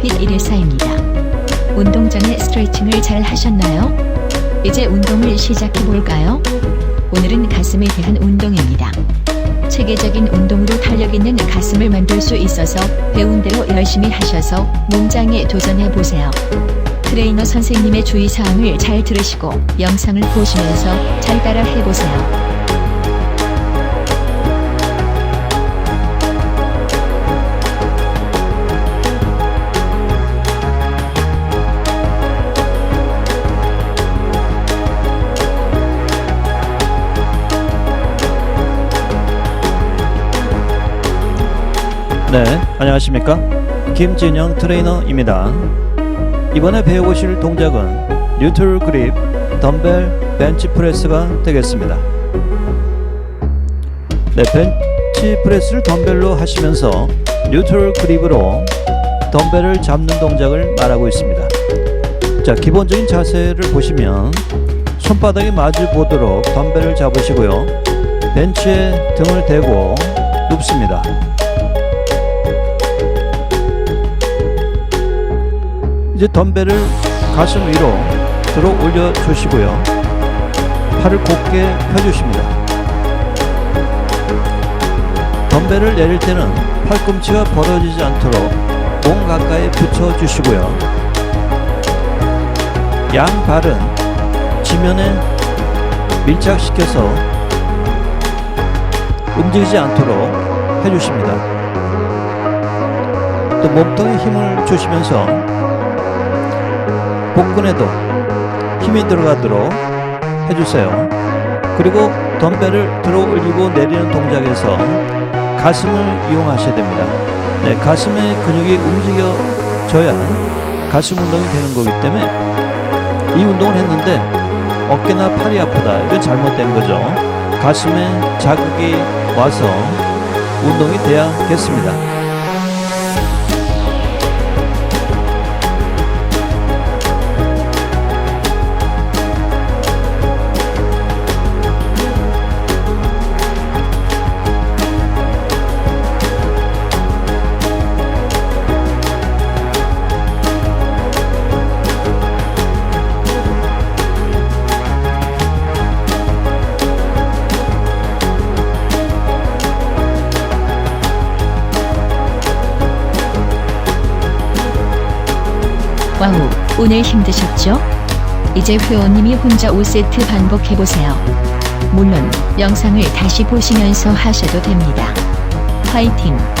핏 114입니다. 운동 전에 스트레칭을 잘 하셨나요? 이제 운동을 시작해 볼까요? 오늘은 가슴에 대한 운동입니다. 체계적인 운동으로 탄력 있는 가슴을 만들 수 있어서 배운 대로 열심히 하셔서 몸장에 도전해 보세요. 트레이너 선생님의 주의사항을 잘 들으시고 영상을 보시면서 잘 따라 해보세요. 네, 안녕하십니까? 김진영 트레이너입니다. 이번에 배워보실 동작은 뉴트럴 그립 덤벨 벤치 프레스가 되겠습니다. 네, 벤치 프레스를 덤벨로 하시면서 뉴트럴 그립으로 덤벨을 잡는 동작을 말하고 있습니다. 자, 기본적인 자세를 보시면 손바닥이 마주 보도록 덤벨을 잡으시고요. 벤치에 등을 대고 눕습니다. 이제 덤벨을 가슴 위로 들어 올려 주시고요. 팔을 곧게 펴주십니다. 덤벨을 내릴 때는 팔꿈치가 벌어지지 않도록 몸 가까이 붙여 주시고요. 양 발은 지면에 밀착시켜서 움직이지 않도록 해주십니다. 또 몸통에 힘을 주시면서 복근에도 힘이 들어가도록 해주세요. 그리고 덤벨을 들어 올리고 내리는 동작에서 가슴을 이용하셔야 됩니다. 네, 가슴의 근육이 움직여져야 가슴 운동이 되는 거기 때문에 이 운동을 했는데 어깨나 팔이 아프다. 이건 잘못된 거죠. 가슴에 자극이 와서 운동이 돼야겠습니다. 와우, 오늘 힘드셨죠? 이제 회원님이 혼자 5세트 반복해보세요. 물론 영상을 다시 보시면서 하셔도 됩니다. 화이팅!